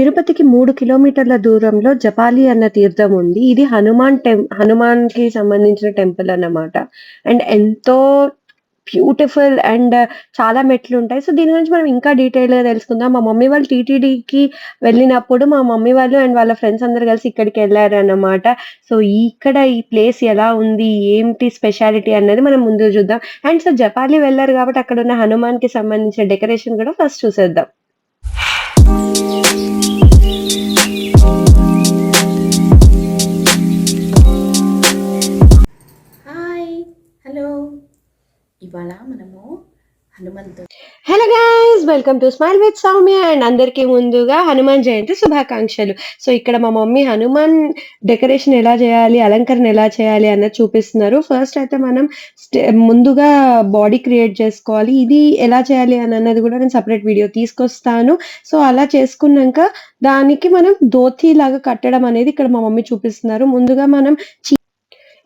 తిరుపతికి మూడు కిలోమీటర్ల దూరంలో జపాలి అన్న తీర్థం ఉంది. ఇది హనుమాన్ టెం హనుమాన్‌కి సంబంధించిన టెంపుల్ అన్నమాట. అండ్ ఎంతో బ్యూటిఫుల్ అండ్ చాలా మెట్లు ఉంటాయి సో, దీని గురించి మనం ఇంకా డీటెయిల్‌గా తెలుసుకుందాం. మా మమ్మీ వాళ్ళు టీటీడీకి వెళ్ళినప్పుడు మా మమ్మీ వాళ్ళు అండ్ వాళ్ళ ఫ్రెండ్స్ అందరు కలిసి ఇక్కడికెళ్ళారన్నమాట. సో, ఇక్కడ ఈ ప్లేస్ ఎలా ఉంది? ఏంటి స్పెషాలిటీ అన్నది మనం ముందు చూద్దాం. అండ్ సో, జపాలి వెళ్ళారు కాబట్టి అక్కడ ఉన్న హనుమాన్‌కి సంబంధించిన డెకరేషన్ కూడా ఫస్ట్ చూసేద్దాం. ఇవాళ మనము Hanumanthu hello guys welcome to smile with Soumya and అందరికీ ముందుగా హనుమాన్ జయంతి శుభాకాంక్షలు. సో ఇక్కడ మా మమ్మీ హనుమాన్ డెకరేషన్ ఎలా చేయాలి అలంకరణ ఎలా చేయాలి అన్నది చూపిస్తున్నారు. ఫస్ట్ అయితే మనం ముందుగా బాడీ క్రియేట్ చేసుకోవాలి. ఇది ఎలా చేయాలి అని అన్నది కూడా నేను సపరేట్ వీడియో తీసుకొస్తాను. సో అలా చేసుకున్నాక దానికి మనం ధోతి లాగా కట్టడం అనేది ఇక్కడ మా మమ్మీ చూపిస్తున్నారు. ముందుగా మనం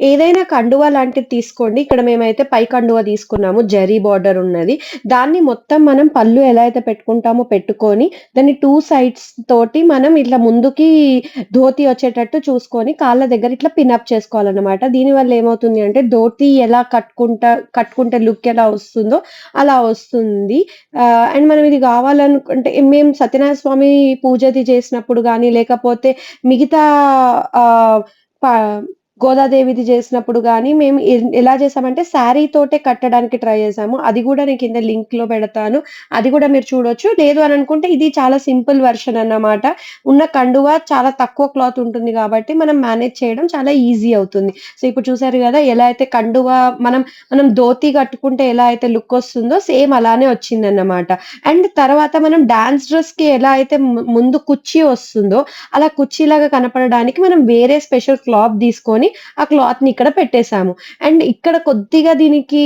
ఏదైనా కండువా లాంటిది తీసుకోండి. ఇక్కడ మేమైతే పై కండువా తీసుకున్నాము. జరీ బార్డర్ ఉన్నది. దాన్ని మొత్తం మనం పళ్ళు ఎలా అయితే పెట్టుకుంటామో పెట్టుకొని దాన్ని టూ సైడ్స్ తోటి మనం ఇట్లా ముందుకి ధోతి వచ్చేటట్టు చూసుకొని కాళ్ళ దగ్గర ఇట్లా పిన్అప్ చేసుకోవాలన్నమాట. దీనివల్ల ఏమవుతుంది అంటే ధోతి ఎలా కట్టుకుంటా కట్టుకుంటే లుక్ ఎలా వస్తుందో అలా వస్తుంది. అండ్ మనం ఇది కావాలనుకుంటే మేము సత్యనారాయణ స్వామి పూజది చేసినప్పుడు కానీ లేకపోతే మిగతా ప- గోదాదేవిది చేసినప్పుడు కానీ మేము ఎలా చేసామంటే శారీ తోటే కట్టడానికి ట్రై చేసాము. అది కూడా నేను కింద లింక్లో పెడతాను. అది కూడా మీరు చూడొచ్చు. లేదు అని అనుకుంటే ఇది చాలా సింపుల్ వర్షన్ అన్నమాట. ఉన్న కండువా చాలా తక్కువ క్లాత్ ఉంటుంది కాబట్టి మనం మేనేజ్ చేయడం చాలా ఈజీ అవుతుంది. సో ఇప్పుడు చూసారు కదా ఎలా అయితే కండువా మనం మనం ధోతి కట్టుకుంటే ఎలా అయితే లుక్ వస్తుందో సేమ్ అలానే వచ్చింది అన్నమాట. అండ్ తర్వాత మనం డాన్స్ డ్రెస్కి ఎలా అయితే ముందు కుర్చీ వస్తుందో అలా కుర్చీలాగా కనపడడానికి మనం వేరే స్పెషల్ క్లాత్ తీసుకొని ఆ క్లాత్ని ఇక్కడ పెట్టేశాము. అండ్ ఇక్కడ కొద్దిగా దీనికి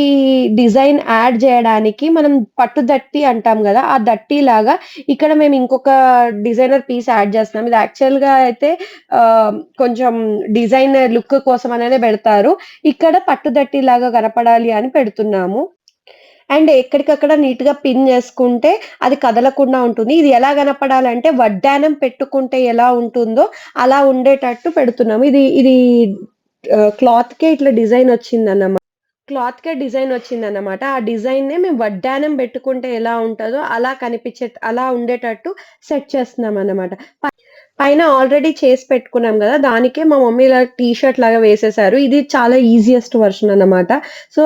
డిజైన్ యాడ్ చేయడానికి మనం పట్టు దట్టి అంటాం కదా ఆ దట్టి లాగా ఇక్కడ మేము ఇంకొక డిజైనర్ పీస్ యాడ్ చేస్తున్నాం. ఇది యాక్చువల్గా అయితే కొంచెం డిజైన్ లుక్ కోసం అనేది పెడతారు. ఇక్కడ పట్టు దట్టి లాగా కనపడాలి అని పెడుతున్నాము. అండ్ ఎక్కడికక్కడ నీట్గా పిన్ చేసుకుంటే అది కదలకుండా ఉంటుంది. ఇది ఎలా కనపడాలంటే వడ్డానం పెట్టుకుంటే ఎలా ఉంటుందో అలా ఉండేటట్టు పెడుతున్నాము ఇది ఇది క్లాత్ కే ఇట్లా డిజైన్ వచ్చిందన్నమాట క్లాత్కే క్లాత్ కే డిజైన్ వచ్చిందన్నమాట. ఆ డిజైన్ నే మేము వడ్డానం పెట్టుకుంటే ఎలా ఉంటుందో అలా కనిపించే అలా ఉండేటట్టు సెట్ చేస్తున్నాం అన్నమాట పైన ఆల్రెడీ చేసి పెట్టుకున్నాం కదా దానికే మా మమ్మీ ఇలా టీ షర్ట్ లాగా వేసేసారు. ఇది చాలా ఈజియెస్ట్ వర్షన్ అన్నమాట. సో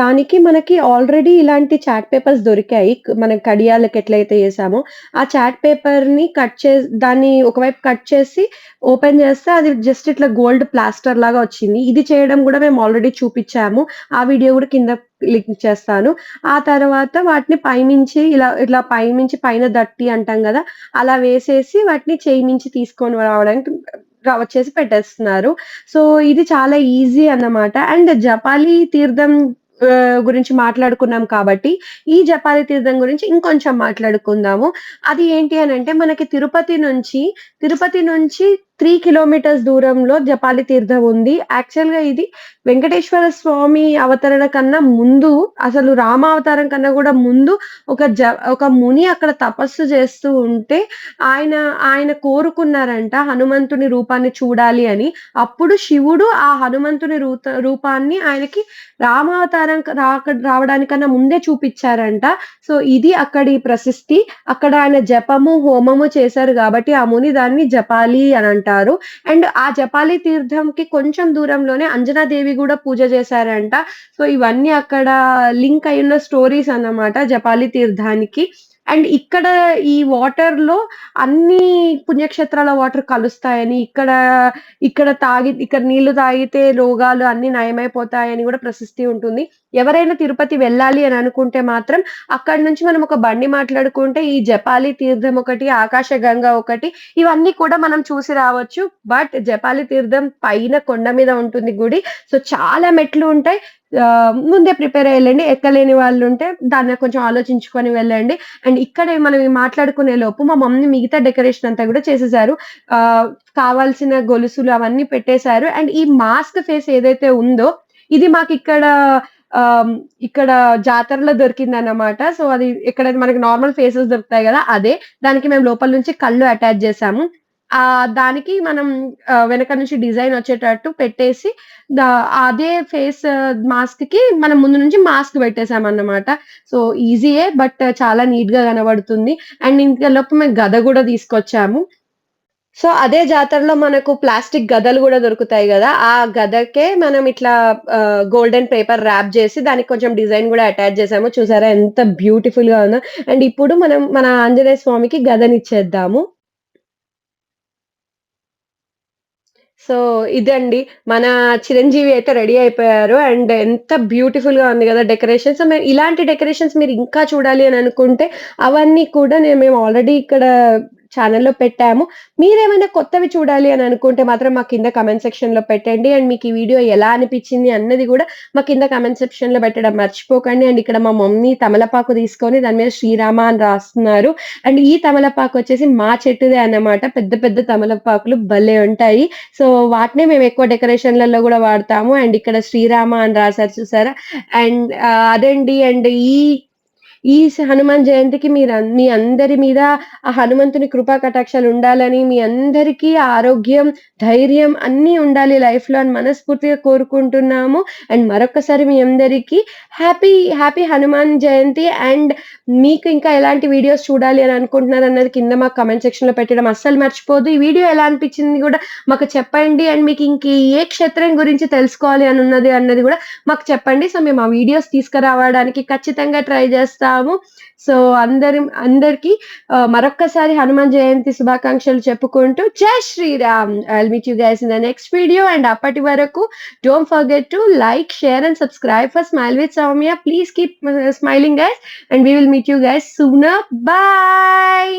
దానికి మనకి ఆల్రెడీ ఇలాంటి చాట్ పేపర్స్ దొరికాయి. మనం కడియాలకు ఎట్లయితే చేసామో ఆ చాట్ పేపర్ని కట్ చేసి దాన్ని ఒకవైపు కట్ చేసి ఓపెన్ చేస్తే అది జస్ట్ ఇట్లా గోల్డ్ ప్లాస్టర్ లాగా వచ్చింది. ఇది చేయడం కూడా మేము ఆల్రెడీ చూపించాము. ఆ వీడియో కూడా కింద లింక్ చేస్తాను. ఆ తర్వాత వాటిని పైనుంచి ఇలా ఇట్లా పైనుంచి పైన దట్టి అంటాం కదా అలా వేసేసి వాటిని చేయి నుంచి తీసుకొని రావడానికి వచ్చేసి పెట్టేస్తున్నారు. సో ఇది చాలా ఈజీ అన్నమాట. అండ్ జపాలి తీర్థం గురించి మాట్లాడుకున్నాం కాబట్టి ఈ జపాలి తీర్థం గురించి ఇంకొంచెం మాట్లాడుకుందాము. అది ఏంటి అని అంటే మనకి తిరుపతి నుంచి తిరుపతి నుంచి త్రీ కిలోమీటర్స్ దూరంలో జపాలి తీర్థం ఉంది. యాక్చువల్గా ఇది వెంకటేశ్వర స్వామి అవతరణ కన్నా ముందు అసలు రామ అవతారం కన్నా కూడా ముందు ఒక జ ఒక ముని అక్కడ తపస్సు చేస్తూ ఉంటే ఆయన ఆయన కోరుకున్నారంట హనుమంతుని రూపాన్ని చూడాలి అని. అప్పుడు శివుడు ఆ హనుమంతుని రూత రూపాన్ని ఆయనకి రామావతారం రాక రావడానికన్నా ముందే చూపించారంట. సో ఇది అక్కడి ప్రశస్తి. అక్కడ ఆయన జపము హోమము చేశారు కాబట్టి ఆ ముని దాన్ని జపాలి అని అంటారు అండ్ ఆ జపాలి తీర్థంకి కొంచెం దూరంలోనే అంజనాదేవి కూడా పూజ చేశారంట. సో ఇవన్నీ అక్కడ లింక్ అయిన స్టోరీస్ అన్నమాట జపాలి తీర్థానికి. అండ్ ఇక్కడ ఈ వాటర్లో అన్ని పుణ్యక్షేత్రాల వాటర్ కలుస్తాయని ఇక్కడ ఇక్కడ తాగి ఇక్కడ నీళ్ళు తాగితే రోగాలు అన్ని నయమైపోతాయని కూడా ప్రశస్తి ఉంటుంది. ఎవరైనా తిరుపతి వెళ్ళాలి అని అనుకుంటే మాత్రం అక్కడ నుంచి మనం ఒక బండి మాట్లాడుకుంటే ఈ జపాలి తీర్థం ఒకటి ఆకాశ గంగ ఒకటి ఇవన్నీ కూడా మనం చూసి రావచ్చు. బట్ జపాలి తీర్థం పైన కొండ మీద ఉంటుంది గుడి. సో చాలా మెట్లు ఉంటాయి. ముందే ప్రిపేర్ అయ్యండి ఎక్కలేని వాళ్ళు ఉంటే దాన్ని కొంచెం ఆలోచించుకొని వెళ్ళండి. అండ్ ఇక్కడే మనం మాట్లాడుకునే లోపు మా మమ్మీ మిగతా డెకరేషన్ అంతా కూడా చేసేసారు. ఆ కావాల్సిన గొలుసులు అవన్నీ పెట్టేశారు. అండ్ ఈ మాస్క్ ఫేస్ ఏదైతే ఉందో ఇది మాకు ఇక్కడ ఇక్కడ జాతరలో దొరికింది అన్నమాట సో, అది ఎక్కడైతే మనకి నార్మల్ ఫేసెస్ దొరుకుతాయి కదా అదే. దానికి మేము లోపల నుంచి కళ్ళు అటాచ్ చేసాము. ఆ దానికి మనం వెనక నుంచి డిజైన్ వచ్చేటట్టు పెట్టేసి అదే ఫేస్ మాస్క్కి మనం ముందు నుంచి మాస్క్ పెట్టేసామన్నమాట. సో, ఈజీయే బట్ చాలా నీట్గా కనబడుతుంది. అండ్ ఇంతలోపు మేము గద కూడా తీసుకొచ్చాము. సో, అదే జాతరలో మనకు ప్లాస్టిక్ గదలు కూడా దొరుకుతాయి కదా ఆ గదకే మనం ఇట్లా గోల్డెన్ పేపర్ ర్యాప్ చేసి దానికి కొంచెం డిజైన్ కూడా అటాచ్ చేసాము చూసారా ఎంత బ్యూటిఫుల్గా ఉందో. అండ్ ఇప్పుడు మనం మన ఆంజనేయ స్వామికి గదనిచ్చేద్దాము. సో, ఇదండి. మన చిరంజీవి అయితే రెడీ అయిపోయారు. అండ్ ఎంత బ్యూటిఫుల్గా ఉంది కదా డెకరేషన్. సో, మేము ఇలాంటి డెకరేషన్స్ మీరు ఇంకా చూడాలి అని అనుకుంటే అవన్నీ కూడా నేను మేము ఆల్రెడీ ఇక్కడ ఛానల్లో పెట్టాము. మీరేమైనా కొత్తవి చూడాలి అని అనుకుంటే మాత్రం మా కింద కమెంట్ సెక్షన్‌లో పెట్టండి. అండ్ మీకు ఈ వీడియో ఎలా అనిపించింది అన్నది కూడా మా కింద కమెంట్ సెక్షన్‌లో పెట్టడం మర్చిపోకండి. అండ్ ఇక్కడ మా మమ్మీ తమలపాకు తీసుకొని దాని మీద శ్రీరామ అని రాస్తున్నారు. అండ్ ఈ తమలపాకు వచ్చేసి మా చెట్టుదే అన్నమాట. పెద్ద పెద్ద తమలపాకులు భలే ఉంటాయి. సో, వాటినే మేము ఎక్కువ డెకరేషన్‌లలో కూడా వాడతాము. అండ్ ఇక్కడ శ్రీరామ అని రాసారు చూసారా? అండ్ uh, అదండి. అండ్ ఈ ఈ హనుమాన్ జయంతికి మీరు మీ అందరి మీద ఆ హనుమంతుని కృపా కటాక్షాలు ఉండాలని, మీ అందరికీ ఆరోగ్యం, ధైర్యం అన్నీ ఉండాలి లైఫ్‌లో అని మనస్ఫూర్తిగా కోరుకుంటున్నాము. అండ్ మరొకసారి మీ అందరికీ happy, happy Hanuman Jayanti. And మీకు ఇంకా ఎలాంటి వీడియోస్ చూడాలి అని అనుకుంటున్నారు అన్నది కింద మాకు కామెంట్ సెక్షన్‌లో పెట్టడం అస్సలు మర్చిపోదు ఈ వీడియో ఎలా అనిపించింది కూడా మాకు చెప్పండి. అండ్ మీకు ఇంక ఏ క్షేత్రం గురించి తెలుసుకోవాలి అని ఉన్నది అన్నది కూడా మాకు చెప్పండి. సో, మేము ఆ వీడియోస్ తీసుకురావడానికి ఖచ్చితంగా ట్రై చేస్తాం ఉంటాము సో అందరి అందరికి మరొక్కసారి హనుమాన్ జయంతి శుభాకాంక్షలు చెప్పుకుంటూ Jai Shri Ram. I meet you guys in the next video and అప్పటి వరకు don't forget to like share and subscribe for smile with Soumya please keep smiling guys and we will meet you guys soon bye